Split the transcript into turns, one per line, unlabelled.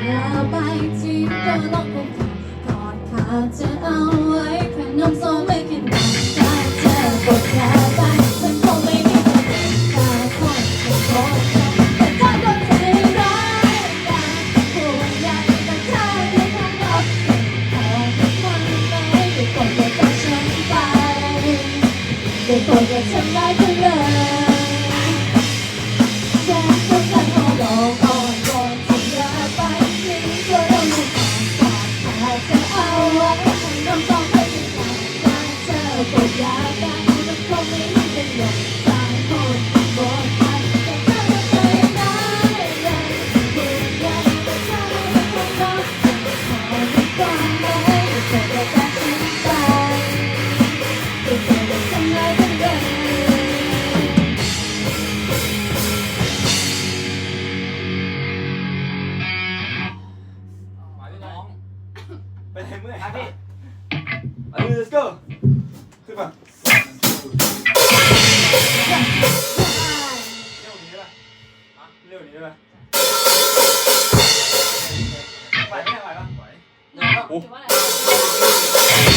เธอไปที่ก็ต้องคงกอดขาจะเอา
Yeah. let's go ขึ้นมา
เร็วนี้ป่ะ
เร็วนี้ป่ะไหวไหมไหวป่ะไหว โอ้า